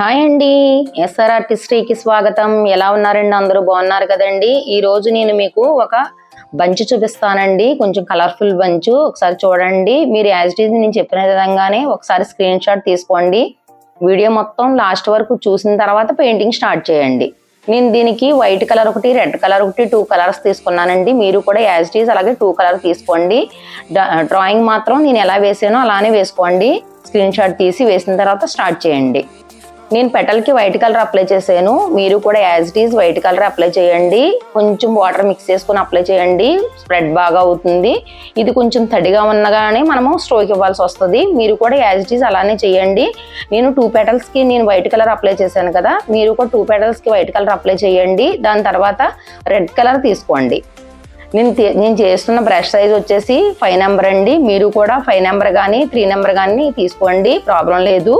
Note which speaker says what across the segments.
Speaker 1: Hi అండి. SR ఆర్టిస్ట్రీకి స్వాగతం. ఎలా ఉన్నారండి? అందరూ బాగున్నారు కదండి. ఈరోజు నేను మీకు ఒక బంచ్ చూపిస్తానండి. కొంచెం కలర్ఫుల్ బంచ్. ఒకసారి చూడండి. మీరు యాజ్ ఇట్ ఈజ్ నేను చెప్పిన విధంగానే ఒకసారి స్క్రీన్ షాట్ తీసుకోండి. వీడియో మొత్తం లాస్ట్ వరకు చూసిన తర్వాత పెయింటింగ్ స్టార్ట్ చేయండి. నేను దీనికి వైట్ కలర్ ఒకటి రెడ్ కలర్ ఒకటి టూ కలర్స్ తీసుకున్నానండి. మీరు కూడా యాజ్ ఇట్ ఈజ్ అలాగే టూ కలర్ తీసుకోండి. డ్రాయింగ్ మాత్రం నేను ఎలా వేసానో అలానే వేసుకోండి. స్క్రీన్ షాట్ తీసి వేసిన తర్వాత స్టార్ట్ చేయండి. నేను పెటల్కి వైట్ కలర్ అప్లై చేశాను. మీరు కూడా as it is white colour apply చేయండి. కొంచెం వాటర్ మిక్స్ చేసుకుని అప్లై చేయండి. స్ప్రెడ్ బాగా అవుతుంది. ఇది కొంచెం తడిగా ఉన్నగానే మనము స్ట్రోక్ ఇవ్వాల్సి వస్తుంది. మీరు కూడా యాజ్ ఇట్ ఈజ్ అలానే చేయండి. నేను టూ పెటల్స్కి నేను వైట్ కలర్ అప్లై చేశాను కదా మీరు కూడా టూ పెటల్స్కి వైట్ కలర్ అప్లై చేయండి. దాని తర్వాత రెడ్ కలర్ తీసుకోండి. నేను నేను చేస్తున్న బ్రష్ సైజ్ వచ్చేసి ఫైవ్ నెంబర్ అండి. మీరు కూడా ఫైవ్ నెంబర్ కానీ త్రీ నెంబర్ కానీ తీసుకోండి. ప్రాబ్లం లేదు.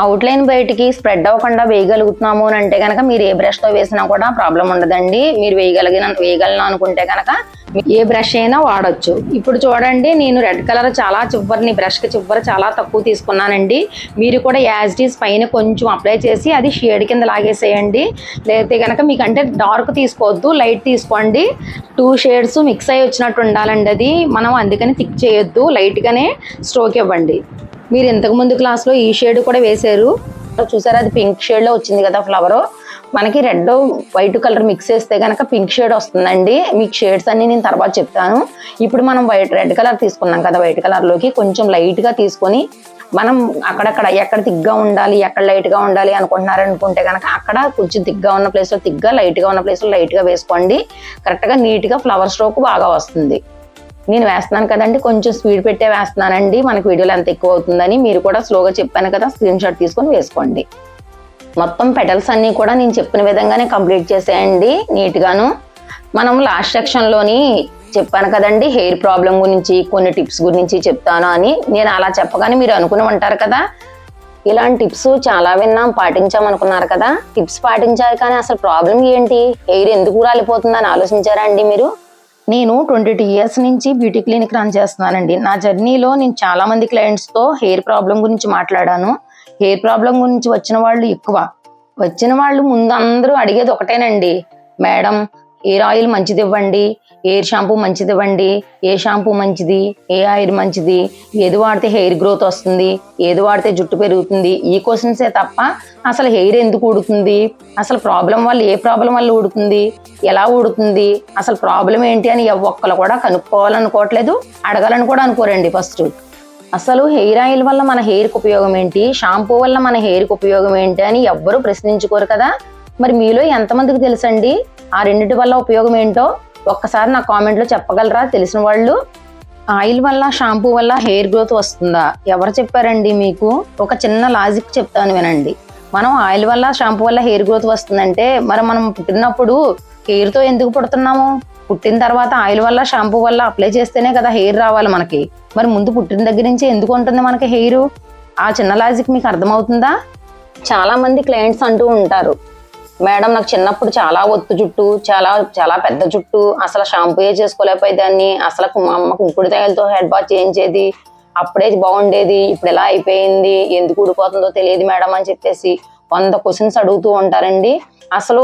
Speaker 1: అవుట్లైన్ బయటికి స్ప్రెడ్ అవ్వకుండా వేయగలుగుతున్నాము అని అంటే కనుక మీరు ఏ బ్రష్తో వేసినా కూడా ప్రాబ్లం ఉండదండి. మీరు వేయగలిగిన వేయగలను అనుకుంటే కనుక ఏ బ్రష్ అయినా వాడొచ్చు. ఇప్పుడు చూడండి నేను రెడ్ కలర్ చాలా చివరిని బ్రష్కి చివరి చాలా తక్కువ తీసుకున్నానండి. మీరు కూడా యాజ్ ఇట్ పైన కొంచెం అప్లై చేసి అది షేడ్ కింద లాగేసేయండి. లేకపోతే కనుక మీకు అంటే డార్క్ తీసుకోవద్దు లైట్ తీసుకోండి. టూ షేడ్స్ మిక్స్ అయ్యి వచ్చినట్టు ఉండాలండి అది. మనం అందుకని థిక్ చేయొద్దు లైట్గానే స్ట్రోక్ ఇవ్వండి. మీరు ఇంతకు ముందు క్లాస్లో ఈ షేడ్ కూడా వేశారు. చూసారా అది పింక్ షేడ్లో వచ్చింది కదా ఫ్లవర్ మనకి రెడ్ వైట్ కలర్ మిక్స్ చేస్తే కనుక పింక్ షేడ్ వస్తుందండి. మీకు షేడ్స్ అన్ని నేను తర్వాత చెప్తాను. ఇప్పుడు మనం వైట్ రెడ్ కలర్ తీసుకున్నాం కదా వైట్ కలర్లోకి కొంచెం లైట్గా తీసుకొని మనం అక్కడక్కడ ఎక్కడ తిగ్గా ఉండాలి ఎక్కడ లైట్గా ఉండాలి అనుకుంటున్నారు అనుకుంటే కనుక అక్కడ కొంచెం తిగ్గా ఉన్న ప్లేస్లో తిగ్గా లైట్గా ఉన్న ప్లేస్లో లైట్గా వేసుకోండి. కరెక్ట్గా నీట్గా ఫ్లవర్ స్ట్రోక్ బాగా వస్తుంది. నేను వేస్తున్నాను కదండి కొంచెం స్పీడ్ పెట్టే వేస్తున్నానండి. మనకి వీడియోలు ఎంత ఎక్కువ అవుతుందని మీరు కూడా స్లోగా చెప్పాను కదా స్క్రీన్ షాట్ తీసుకొని వేసుకోండి. మొత్తం పెటల్స్ అన్నీ కూడా నేను చెప్పిన విధంగానే కంప్లీట్ చేసేయండి నీట్గాను. మనం లాస్ట్ సెక్షన్లోని చెప్పాను కదండి హెయిర్ ప్రాబ్లం గురించి కొన్ని టిప్స్ గురించి చెప్తాను అని. నేను అలా చెప్పగానే మీరు అనుకుని ఉంటారు కదా. ఇలాంటి టిప్స్ చాలా విన్నాం పాటించామనుకున్నారు కదా. టిప్స్ పాటించారు కానీ అసలు ప్రాబ్లం ఏంటి? హెయిర్ ఎందుకు రాలిపోతుందని ఆలోచించారా అండి మీరు? నేను ట్వంటీ టూ ఇయర్స్ నుంచి బ్యూటీ క్లినిక్ రన్ చేస్తున్నానండి. నా జర్నీలో నేను చాలా మంది క్లయింట్స్తో హెయిర్ ప్రాబ్లం గురించి మాట్లాడాను. హెయిర్ ప్రాబ్లం గురించి వచ్చిన వాళ్ళు ఎక్కువ. వచ్చిన వాళ్ళు ముందు అందరూ అడిగేది ఒకటేనండి. మేడం హెయిర్ ఆయిల్ మంచిది ఇవ్వండి. హెయిర్ షాంపూ మంచిది ఇవ్వండి. ఏ షాంపూ మంచిది? ఏ ఆయిల్ మంచిది? ఏది వాడితే హెయిర్ గ్రోత్ వస్తుంది? ఏది వాడితే జుట్టు పెరుగుతుంది? ఈ క్వశ్చన్సే తప్ప అసలు హెయిర్ ఎందుకు ఊడుతుంది? అసలు ప్రాబ్లం వల్ల ఏ ప్రాబ్లం వల్ల ఊడుతుంది? ఎలా ఊడుతుంది? అసలు ప్రాబ్లం ఏంటి అని ఒక్కరు కూడా కనుక్కోవాలనుకోవట్లేదు. అడగాలని కూడా అనుకోరండి ఫస్ట్. అసలు హెయిర్ ఆయిల్ వల్ల మన హెయిర్కి ఉపయోగం ఏంటి? షాంపూ వల్ల మన హెయిర్కి ఉపయోగం ఏంటి అని ఎవ్వరూ ప్రశ్నించుకోరు కదా? మరి మీలో ఎంతమందికి తెలుసండి? ఆ రెండింటి వల్ల ఉపయోగం ఏంటో ఒక్కసారి నా కామెంట్లో చెప్పగలరా? తెలిసిన వాళ్ళు? ఆయిల్ వల్ల షాంపూ వల్ల హెయిర్ గ్రోత్ వస్తుందా? ఎవరు చెప్పారండి మీకు? ఒక చిన్న లాజిక్ చెప్తాను వినండి. మనం ఆయిల్ వల్ల షాంపూ వల్ల హెయిర్ గ్రోత్ వస్తుందంటే మరి మనం పుట్టినప్పుడు హెయిర్తో ఎందుకు పుడుతున్నాము? పుట్టిన తర్వాత ఆయిల్ వల్ల షాంపూ వల్ల అప్లై చేస్తేనే కదా హెయిర్ రావాలి మనకి. మరి ముందు పుట్టిన దగ్గర నుంచి ఎందుకు ఉంటుంది మనకి హెయిర్? ఆ చిన్న లాజిక్ మీకు అర్థమవుతుందా? చాలా మంది క్లయింట్స్ అంటూ ఉంటారు మేడం నాకు చిన్నప్పుడు చాలా ఒత్తు జుట్టు చాలా చాలా పెద్ద జుట్టు అసలు షాంపూయే చేసుకోలేకపోయేదాన్ని అసలు మా అమ్మ కుంకుడు తైలతో హెడ్ బాత్ చేయించేది అప్పుడే బాగుండేది ఇప్పుడు ఎలా అయిపోయింది ఎందుకు ఊడిపోతుందో తెలియదు మేడం అని చెప్పేసి వంద క్వశ్చన్స్ అడుగుతూ ఉంటారండి. అసలు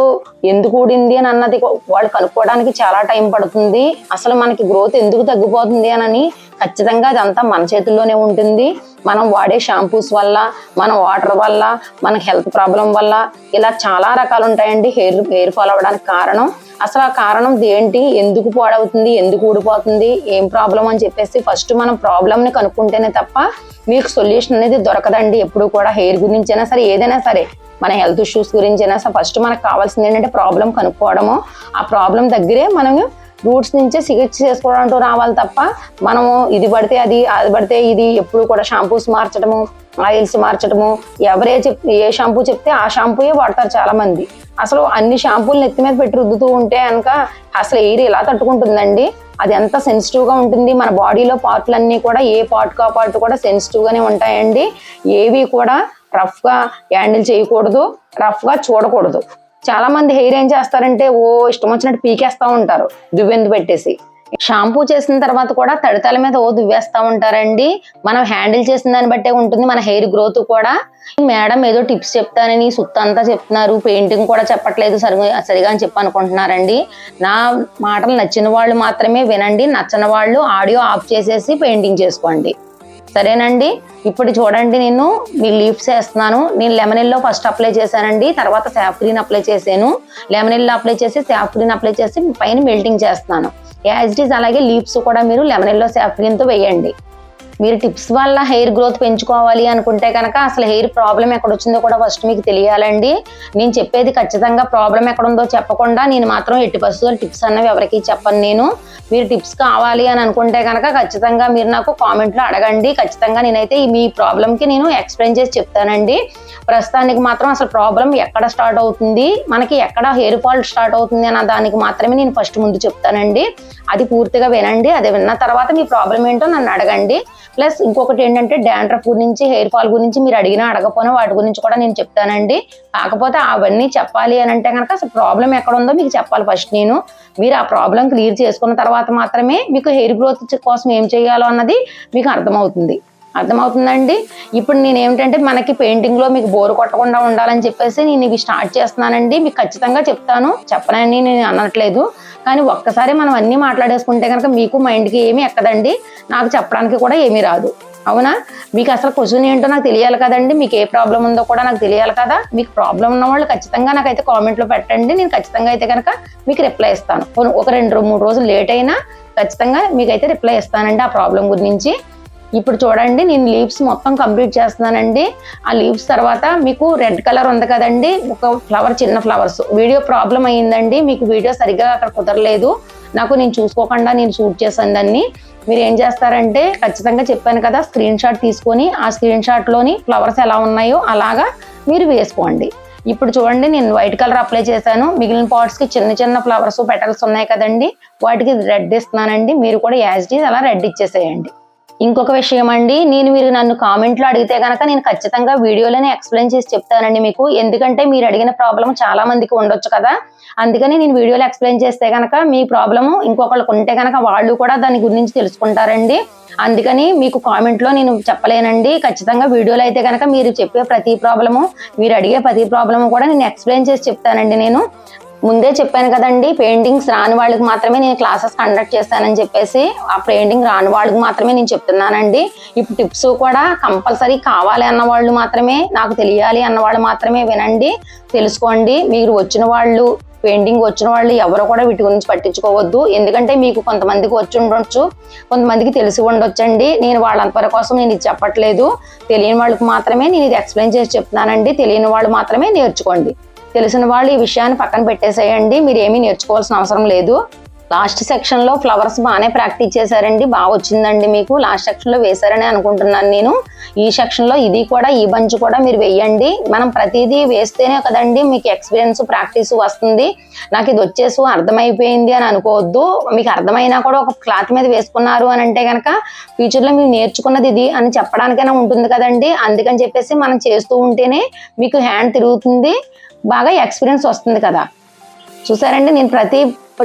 Speaker 1: ఎందుకు ఊడింది అని అన్నది వాళ్ళు కనుక్కోవడానికి చాలా టైం పడుతుంది. అసలు మనకి గ్రోత్ ఎందుకు తగ్గిపోతుంది అని ఖచ్చితంగా అదంతా మన చేతుల్లోనే ఉంటుంది. మనం వాడే షాంపూస్ వల్ల మన వాటర్ వల్ల మన హెల్త్ ప్రాబ్లం వల్ల ఇలా చాలా రకాలు ఉంటాయండి. హెయిర్ హెయిర్ ఫాల్ అవ్వడానికి కారణం అసలు ఆ కారణం ఏంటి ఎందుకు పాడవుతుంది? ఎందుకు ఊడిపోతుంది? ఏం ప్రాబ్లం అని చెప్పేసి ఫస్ట్ మనం ప్రాబ్లమ్ని కనుక్కుంటేనే తప్ప మీకు సొల్యూషన్ అనేది దొరకదండి. ఎప్పుడు కూడా హెయిర్ గురించి అయినా సరే ఏదైనా సరే మన హెల్త్ ఇష్యూస్ గురించి అయినా సరే ఫస్ట్ మనకు కావాల్సింది ఏంటంటే ప్రాబ్లం కనుక్కోవడము. ఆ ప్రాబ్లం దగ్గరే మనం రూట్స్ నుంచే చికిత్స చేసుకోవడం అంటూ రావాలి తప్ప మనము ఇది పడితే అది అది పడితే ఇది ఎప్పుడు కూడా షాంపూస్ మార్చడము ఆయిల్స్ మార్చడము ఎవరే చెప్ ఏ షాంపూ చెప్తే ఆ షాంపూయే వాడతారు చాలామంది. అసలు అన్ని షాంపూలు నెత్తి మీద పెట్టి రుద్దుతూ ఉంటే కనుక అసలు ఎయిర్ ఎలా తట్టుకుంటుందండి? అది ఎంత సెన్సిటివ్గా ఉంటుంది? మన బాడీలో పార్ట్లన్నీ కూడా ఏ పార్ట్ కా పార్ట్ కూడా సెన్సిటివ్గానే ఉంటాయండి. ఏవి కూడా రఫ్గా హ్యాండిల్ చేయకూడదు రఫ్గా చూడకూడదు. చాలా మంది హెయిర్ ఏం చేస్తారంటే ఓ ఇష్టం వచ్చినట్టు పీకేస్తా ఉంటారు. దువ్వెందు పెట్టేసి. షాంపూ చేసిన తర్వాత కూడా తడితల మీద ఓ దువ్వేస్తా ఉంటారండి. మనం హ్యాండిల్ చేసిన దాన్ని బట్టే ఉంటుంది మన హెయిర్ గ్రోత్ కూడా. మేడం ఏదో టిప్స్ చెప్తానని సుత్త అంతా చెప్తున్నారు పెయింటింగ్ కూడా చెప్పట్లేదు సరిగా సరిగా అని చెప్పి అనుకుంటున్నారండి. నా మాటలు నచ్చిన వాళ్ళు మాత్రమే వినండి నచ్చని వాళ్ళు ఆడియో ఆఫ్ చేసేసి పెయింటింగ్ చేసుకోండి. సరేనండి? ఇప్పుడు చూడండి నేను మీ లీవ్స్ వేస్తున్నాను. నేను లెమనిల్లో ఫస్ట్ అప్లై చేశానండి. తర్వాత శాఫ్రీన్ అప్లై చేశాను. లెమనిల్లో అప్లై చేసి శాఫ్రీన్ అప్లై చేసి పైన మెల్టింగ్ చేస్తున్నాను. యాజ్ ఇట్ ఈస్ అలాగే లీవ్స్ కూడా మీరు లెమనిల్లో శాఫ్రీన్తో వేయండి. మీరు టిప్స్ వల్ల హెయిర్ గ్రోత్ పెంచుకోవాలి అనుకుంటే కనుక అసలు హెయిర్ ప్రాబ్లం ఎక్కడ వచ్చిందో కూడా ఫస్ట్ మీకు తెలియాలండి. నేను చెప్పేది ఖచ్చితంగా ప్రాబ్లం ఎక్కడ ఉందో చెప్పకుండా నేను మాత్రం ఎట్టి పరిస్థితుల్లో టిప్స్ అన్నవి ఎవరికి చెప్పను నేను. మీరు టిప్స్ కావాలి అని అనుకుంటే కనుక ఖచ్చితంగా మీరు నాకు కామెంట్లో అడగండి. ఖచ్చితంగా నేనైతే ఈ మీ ప్రాబ్లంకి నేను ఎక్స్ప్లెయిన్ చేసి చెప్తానండి. ప్రస్తుతానికి మాత్రం అసలు ప్రాబ్లం ఎక్కడ స్టార్ట్ అవుతుంది? మనకి ఎక్కడ హెయిర్ ఫాల్ స్టార్ట్ అవుతుంది అన్న దానికి మాత్రమే నేను ఫస్ట్ ముందు చెప్తానండి. అది పూర్తిగా వినండి. అది విన్న తర్వాత మీ ప్రాబ్లం ఏంటో నన్ను అడగండి. ప్లస్ ఇంకొకటి ఏంటంటే డాండ్రఫ్ గురించి హెయిర్ ఫాల్ గురించి మీరు అడిగినా అడగపోయినా వాటి గురించి కూడా నేను చెప్తానండి. కాకపోతే అవన్నీ చెప్పాలి అని అంటే కనుక అసలు ప్రాబ్లం ఎక్కడ ఉందో మీకు చెప్పాలి ఫస్ట్ నేను. మీరు ఆ ప్రాబ్లం క్లియర్ చేసుకున్న తర్వాత మాత్రమే మీకు హెయిర్ గ్రోత్ కోసం ఏం చేయాలో అన్నది మీకు అర్థమవుతుంది. అర్థమవుతుందండి? ఇప్పుడు నేను ఏమిటంటే మనకి పెయింటింగ్లో మీకు బోరు కొట్టకుండా ఉండాలని చెప్పేసి నేను ఇవి స్టార్ట్ చేస్తున్నానండి. మీకు ఖచ్చితంగా చెప్తాను. చెప్పనని నేను అనట్లేదు. కానీ ఒక్కసారి మనం అన్నీ మాట్లాడేసుకుంటే కనుక మీకు మైండ్కి ఏమీ ఎక్కదండి. నాకు చెప్పడానికి కూడా ఏమీ రాదు. అవునా? మీకు అసలు క్వశ్చన్ ఏంటో నాకు తెలియాలి కదండి. మీకు ఏ ప్రాబ్లం ఉందో కూడా నాకు తెలియాలి కదా. మీకు ప్రాబ్లం ఉన్న వాళ్ళు ఖచ్చితంగా నాకైతే కామెంట్లో పెట్టండి. నేను ఖచ్చితంగా అయితే కనుక మీకు రిప్లై ఇస్తాను. ఒక రెండు మూడు రోజులు లేట్ అయినా ఖచ్చితంగా మీకైతే రిప్లై ఇస్తానండి ఆ ప్రాబ్లం గురించి. ఇప్పుడు చూడండి నేను లీవ్స్ మొత్తం కంప్లీట్ చేస్తున్నానండి. ఆ లీవ్స్ తర్వాత మీకు రెడ్ కలర్ ఉంది కదండి ఒక ఫ్లవర్ చిన్న ఫ్లవర్స్. వీడియో ప్రాబ్లం అయ్యిందండి మీకు వీడియో సరిగ్గా అక్కడ కుదరలేదు. నాకు నేను చూసుకోకుండా నేను షూట్ చేశాను దాన్ని. మీరు ఏం చేస్తారంటే ఖచ్చితంగా చెప్పాను కదా స్క్రీన్ షాట్ తీసుకొని ఆ స్క్రీన్ షాట్లోని ఫ్లవర్స్ ఎలా ఉన్నాయో అలాగా మీరు వేసుకోండి. ఇప్పుడు చూడండి నేను వైట్ కలర్ అప్లై చేశాను. మిగిలిన పార్ట్స్కి చిన్న చిన్న ఫ్లవర్స్ పెటల్స్ ఉన్నాయి కదండి వాటికి రెడ్ ఇస్తున్నానండి. మీరు కూడా యాజ్ అలా రెడ్ ఇచ్చేసేయండి. ఇంకొక విషయం అండి నేను మీరు నన్ను కామెంట్లో అడిగితే కనుక నేను ఖచ్చితంగా వీడియోలోనే ఎక్స్ప్లెయిన్ చేసి చెప్తానండి మీకు. ఎందుకంటే మీరు అడిగిన ప్రాబ్లం చాలా మందికి ఉండొచ్చు కదా. అందుకని నేను వీడియోలో ఎక్స్ప్లెయిన్ చేస్తే కనుక మీ ప్రాబ్లము ఇంకొకళ్ళకు ఉంటే కనుక వాళ్ళు కూడా దాని గురించి తెలుసుకుంటారండి. అందుకని మీకు కామెంట్లో నేను చెప్పలేనండి. ఖచ్చితంగా వీడియోలో అయితే కనుక మీరు చెప్పే ప్రతి ప్రాబ్లము మీరు అడిగే ప్రతి ప్రాబ్లము కూడా నేను ఎక్స్ప్లెయిన్ చేసి చెప్తానండి నేను. ముందే చెప్పాను కదండి పెయింటింగ్స్ రాని వాళ్ళకి మాత్రమే నేను క్లాసెస్ కండక్ట్ చేస్తానని చెప్పేసి ఆ పెయింటింగ్ రాని వాళ్ళకి మాత్రమే నేను చెప్తున్నానండి. ఇప్పుడు టిప్స్ కూడా కంపల్సరీ కావాలి అన్న వాళ్ళు మాత్రమే నాకు తెలియాలి అన్న వాళ్ళు మాత్రమే వినండి తెలుసుకోండి. మీరు వచ్చిన వాళ్ళు పెయింటింగ్ వచ్చిన వాళ్ళు ఎవరు కూడా వీటి గురించి పట్టించుకోవద్దు. ఎందుకంటే మీకు కొంతమందికి వచ్చి ఉండొచ్చు కొంతమందికి తెలిసి ఉండొచ్చండి. నేను వాళ్ళంతవరకు కోసం నేను ఇది చెప్పట్లేదు. తెలియని వాళ్ళకి మాత్రమే నేను ఇది ఎక్స్ప్లెయిన్ చేసి చెప్తున్నానండి. తెలియని వాళ్ళు మాత్రమే నేర్చుకోండి. తెలిసిన వాళ్ళు ఈ విషయాన్ని పక్కన పెట్టేసేయండి. మీరు ఏమీ నేర్చుకోవాల్సిన అవసరం లేదు. లాస్ట్ సెక్షన్లో ఫ్లవర్స్ బాగానే ప్రాక్టీస్ చేశారండి. బాగా వచ్చిందండి మీకు. లాస్ట్ సెక్షన్లో వేశారని అనుకుంటున్నాను నేను. ఈ సెక్షన్లో ఇది కూడా ఈ బంచ్ కూడా మీరు వేయండి. మనం ప్రతిదీ వేస్తేనే కదండి మీకు ఎక్స్పీరియన్స్ ప్రాక్టీస్ వస్తుంది. నాకు ఇది వచ్చేసి అర్థమైపోయింది అని అనుకోవద్దు. మీకు అర్థమైనా కూడా ఒక క్లాత్ మీద వేసుకున్నారు అని అంటే కనుక ఫ్యూచర్లో మీరు నేర్చుకున్నది ఇది అని చెప్పడానికైనా ఉంటుంది కదండి. అందుకని చెప్పేసి మనం చేస్తూ ఉంటేనే మీకు హ్యాండ్ తిరుగుతుంది. బాగా ఎక్స్పీరియన్స్ వస్తుంది కదా. చూసారండి నేను ప్రతి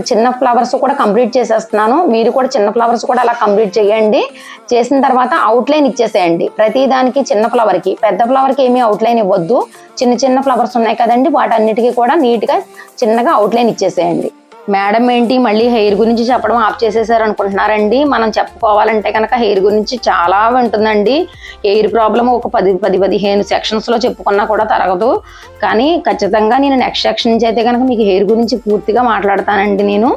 Speaker 1: చిన్న ఫ్లవర్స్ కూడా కంప్లీట్ చేసేస్తున్నాను. మీరు కూడా చిన్న ఫ్లవర్స్ కూడా అలా కంప్లీట్ చేయండి. చేసిన తర్వాత అవుట్లైన్ ఇచ్చేసేయండి. ప్రతి దానికి చిన్న ఫ్లవర్కి పెద్ద ఫ్లవర్కి ఏమీ అవుట్లైన్ ఇవ్వద్దు. చిన్న చిన్న ఫ్లవర్స్ ఉన్నాయి కదండి వాటన్నిటికీ కూడా నీట్గా చిన్నగా అవుట్లైన్ ఇచ్చేసేయండి. మేడం ఏంటి మళ్ళీ హెయిర్ గురించి చెప్పడం ఆఫ్ చేసేసారు అనుకుంటున్నారండి. మనం చెప్పుకోవాలంటే కనుక హెయిర్ గురించి చాలా ఉంటుందండి. హెయిర్ ప్రాబ్లం ఒక పది పది పదిహేను సెక్షన్స్లో చెప్పుకున్నా కూడా తరగదు. కానీ ఖచ్చితంగా నేను నెక్స్ట్ సెక్షన్ నుంచి అయితే కనుక మీకు హెయిర్ గురించి పూర్తిగా మాట్లాడతానండి నేను.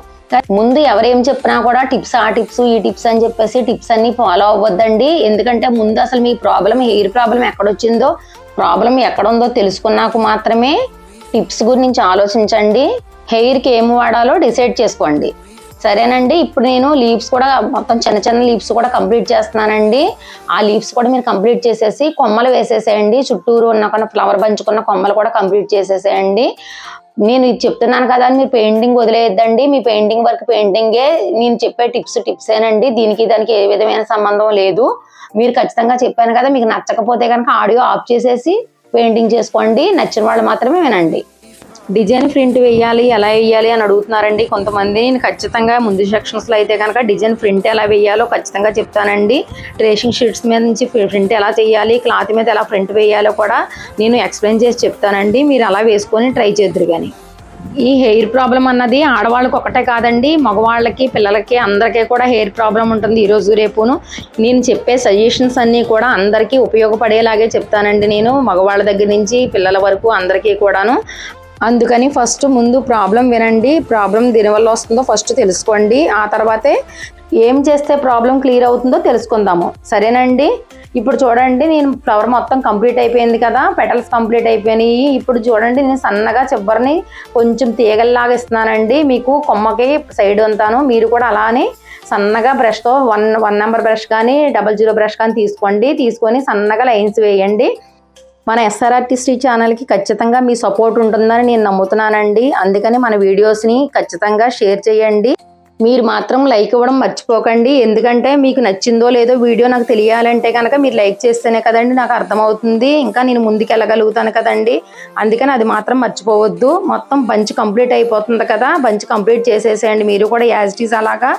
Speaker 1: ముందు ఎవరేం చెప్పినా కూడా టిప్స్ ఆ టిప్స్ ఈ టిప్స్ అని చెప్పేసి టిప్స్ అన్ని ఫాలో అవ్వద్దండి. ఎందుకంటే ముందు అసలు మీ ప్రాబ్లం హెయిర్ ప్రాబ్లం ఎక్కడొచ్చిందో ప్రాబ్లం ఎక్కడ ఉందో తెలుసుకున్నాక మాత్రమే టిప్స్ గురించి ఆలోచించండి. హెయిర్కి ఏం వాడాలో డిసైడ్ చేసుకోండి. సరేనండి ఇప్పుడు నేను లీవ్స్ కూడా మొత్తం చిన్న చిన్న లీవ్స్ కూడా కంప్లీట్ చేస్తున్నానండి. ఆ లీవ్స్ కూడా మీరు కంప్లీట్ చేసేసి కొమ్మలు వేసేసేయండి. చుట్టూరు ఉన్న కొన్ని ఫ్లవర్ బంచుకున్న కొమ్మలు కూడా కంప్లీట్ చేసేసేయండి. నేను ఇది చెప్తున్నాను కదా అని మీరు పెయింటింగ్ వదిలేయద్దండి. మీ పెయింటింగ్ వర్క్ పెయింటింగే. నేను చెప్పే టిప్స్ టిప్సేనండి. దీనికి దానికి ఏ విధమైన సంబంధం లేదు. మీరు ఖచ్చితంగా చెప్పాను కదా మీకు నచ్చకపోతే కనుక ఆడియో ఆఫ్ చేసేసి పెయింటింగ్ చేసుకోండి. నచ్చిన వాళ్ళు మాత్రమే వినండి. డిజైన్ ప్రింట్ వేయాలి ఎలా వేయాలి అని అడుగుతున్నారండి కొంతమంది. నేను ఖచ్చితంగా ముందు సెక్షన్స్లో అయితే కనుక డిజైన్ ప్రింట్ ఎలా వేయాలో ఖచ్చితంగా చెప్తానండి. ట్రేసింగ్ షీట్స్ మీద నుంచి ప్రింట్ ఎలా చేయాలి క్లాత్ మీద ఎలా ప్రింట్ వేయాలో కూడా నేను ఎక్స్ప్లెయిన్ చేసి చెప్తానండి. మీరు అలా వేసుకొని ట్రై చేద్దరు కానీ ఈ హెయిర్ ప్రాబ్లం అన్నది ఆడవాళ్ళకి ఒకటే కాదండి. మగవాళ్ళకి పిల్లలకి అందరికీ కూడా హెయిర్ ప్రాబ్లం ఉంటుంది ఈరోజు రేపును. నేను చెప్పే సజెషన్స్ అన్నీ కూడా అందరికీ ఉపయోగపడేలాగే చెప్తానండి నేను. మగవాళ్ళ దగ్గర నుంచి పిల్లల వరకు అందరికీ కూడాను. అందుకని ఫస్ట్ ముందు ప్రాబ్లం వినండి. ప్రాబ్లం దీనివల్ల వస్తుందో ఫస్ట్ తెలుసుకోండి. ఆ తర్వాతే ఏం చేస్తే ప్రాబ్లం క్లియర్ అవుతుందో తెలుసుకుందాము. సరేనండి? ఇప్పుడు చూడండి నేను ఫ్లవర్ మొత్తం కంప్లీట్ అయిపోయింది కదా. పెటల్స్ కంప్లీట్ అయిపోయినాయి. ఇప్పుడు చూడండి నేను సన్నగా చివరిని కొంచెం తీగల్లాగా ఇస్తున్నానండి. మీకు కొమ్మకి సైడ్ అంతాను. మీరు కూడా అలానే సన్నగా బ్రష్తో వన్ వన్ నెంబర్ బ్రష్ కానీ డబల్ జీరో బ్రష్ కానీ తీసుకోండి. తీసుకొని సన్నగా లైన్స్ వేయండి. మన ఎస్ఆర్ఆర్టీసీ ఛానల్కి ఖచ్చితంగా మీ సపోర్ట్ ఉంటుందని నేను నమ్ముతున్నానండి. అందుకని మన వీడియోస్ని ఖచ్చితంగా షేర్ చేయండి. మీరు మాత్రం లైక్ ఇవ్వడం మర్చిపోకండి. ఎందుకంటే మీకు నచ్చిందో లేదో వీడియో నాకు తెలియాలంటే కనుక మీరు లైక్ చేస్తేనే కదండి నాకు అర్థమవుతుంది. ఇంకా నేను ముందుకు వెళ్ళగలుగుతాను కదండి. అందుకని అది మాత్రం మర్చిపోవద్దు. మొత్తం బంచ్ కంప్లీట్ అయిపోతుంది కదా. బంచ్ కంప్లీట్ చేసేసేయండి. మీరు కూడా యాజ్ ఇట్ ఈస్ అలాగా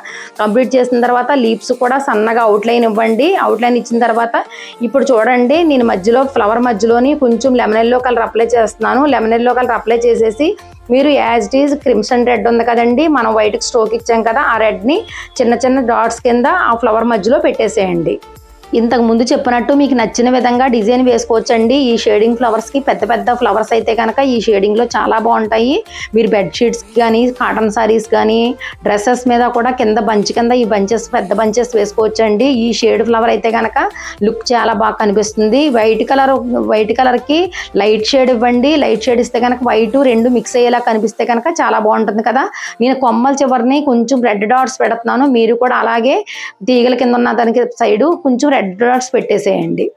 Speaker 1: కంప్లీట్ చేసిన తర్వాత లీప్స్ కూడా సన్నగా అవుట్లైన్ ఇవ్వండి. అవుట్లైన్ ఇచ్చిన తర్వాత ఇప్పుడు చూడండి నేను మధ్యలో ఫ్లవర్ మధ్యలోని కొంచెం లెమన్ ఎల్లో కలర్ అప్లై చేస్తున్నాను. లెమన్ ఎల్లో కలర్ అప్లై చేసేసి మీరు as it is crimson red ఉంది కదండి. మనం వైట్కి స్ట్రోక్ ఇచ్చాం కదా ఆ రెడ్ని చిన్న చిన్న డాట్స్ కింద ఆ ఫ్లవర్ మధ్యలో పెట్టేసేయండి. ఇంతకు ముందు చెప్పినట్టు మీకు నచ్చిన విధంగా డిజైన్ వేసుకోవచ్చండి. ఈ షేడింగ్ ఫ్లవర్స్కి పెద్ద పెద్ద ఫ్లవర్స్ అయితే కనుక ఈ షేడింగ్లో చాలా బాగుంటాయి. మీరు బెడ్షీట్స్ కానీ కాటన్ సారీస్ కానీ డ్రెస్సెస్ మీద కూడా కింద బంచ్ కింద ఈ బంచెస్ పెద్ద బంచెస్ వేసుకోవచ్చండి. ఈ షేడ్ ఫ్లవర్ అయితే కనుక లుక్ చాలా బాగా కనిపిస్తుంది. వైట్ కలర్ వైట్ కలర్కి లైట్ షేడ్ ఇవ్వండి. లైట్ షేడ్ ఇస్తే కనుక వైట్ రెండు మిక్స్ అయ్యేలా కనిపిస్తే కనుక చాలా బాగుంటుంది కదా. నేను కొమ్మల చివరిని కొంచెం రెడ్ డాట్స్ పెడుతున్నాను. మీరు కూడా అలాగే తీగల కింద ఉన్న దానికి సైడు కొంచెం రెడ్ డాట్స్ పెట్టేసేయండి.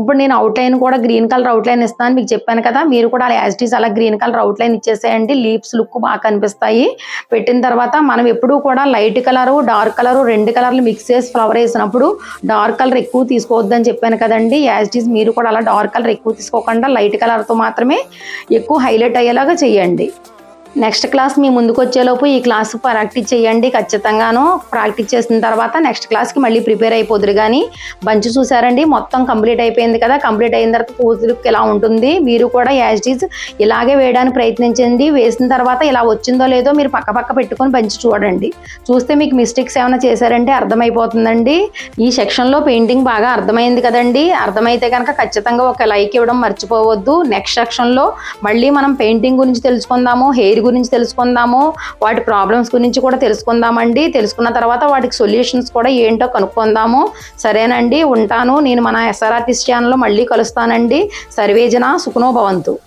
Speaker 1: ఇప్పుడు నేను అవుట్లైన్ కూడా గ్రీన్ కలర్ అవుట్లైన్ ఇస్తాను మీకు చెప్పాను కదా మీరు కూడా అలా యాజిటీస్ అలా గ్రీన్ కలర్ అవుట్లైన్ ఇచ్చేసేయండి. లీవ్స్ లుక్ బాగా కనిపిస్తాయి. పెట్టిన తర్వాత మనం ఎప్పుడూ కూడా లైట్ కలరు డార్క్ కలరు రెండు కలర్లు మిక్స్ చేసి ఫ్లవర్ వేసినప్పుడు డార్క్ కలర్ ఎక్కువ తీసుకోవద్దని చెప్పాను కదండి. యాజిటీస్ మీరు కూడా అలా డార్క్ కలర్ ఎక్కువ తీసుకోకుండా లైట్ కలర్తో మాత్రమే ఎక్కువ హైలైట్ అయ్యేలాగా చేయండి. నెక్స్ట్ క్లాస్ మీ ముందుకు వచ్చేలోపు ఈ క్లాస్ ప్రాక్టీస్ చేయండి ఖచ్చితంగాను. ప్రాక్టీస్ చేసిన తర్వాత నెక్స్ట్ క్లాస్కి మళ్ళీ ప్రిపేర్ అయిపోదురు కానీ బంచ్ చూసారండి మొత్తం కంప్లీట్ అయిపోయింది కదా. కంప్లీట్ అయిన తర్వాత కూతురుకి ఇలా ఉంటుంది? మీరు కూడా యాజ్ ఈజ్ ఇలాగే వేయడానికి ప్రయత్నించండి. వేసిన తర్వాత ఇలా వచ్చిందో లేదో మీరు పక్క పక్క పెట్టుకొని బంచ్ చూడండి. చూస్తే మీకు మిస్టేక్స్ ఏమైనా చేశారంటే అర్థమైపోతుందండి. ఈ సెక్షన్లో పెయింటింగ్ బాగా అర్థమైంది కదండి. అర్థమైతే కనుక ఖచ్చితంగా ఒక లైక్ ఇవ్వడం మర్చిపోవద్దు. నెక్స్ట్ సెక్షన్లో మళ్ళీ మనం పెయింటింగ్ గురించి తెలుసుకుందాము. హెయిర్ గురించి తెలుసుకుందాము వాటి ప్రాబ్లమ్స్ గురించి కూడా తెలుసుకుందామండి. తెలుసుకున్న తర్వాత వాటికి సొల్యూషన్స్ కూడా ఏంటో కనుక్కుందాము. సరేనండి ఉంటాను. నేను మన ఎస్ఆర్ఆర్టీస్ ఛానల్లో మళ్ళీ కలుస్తానండి. సర్వేజన సుఖనో భవంతు.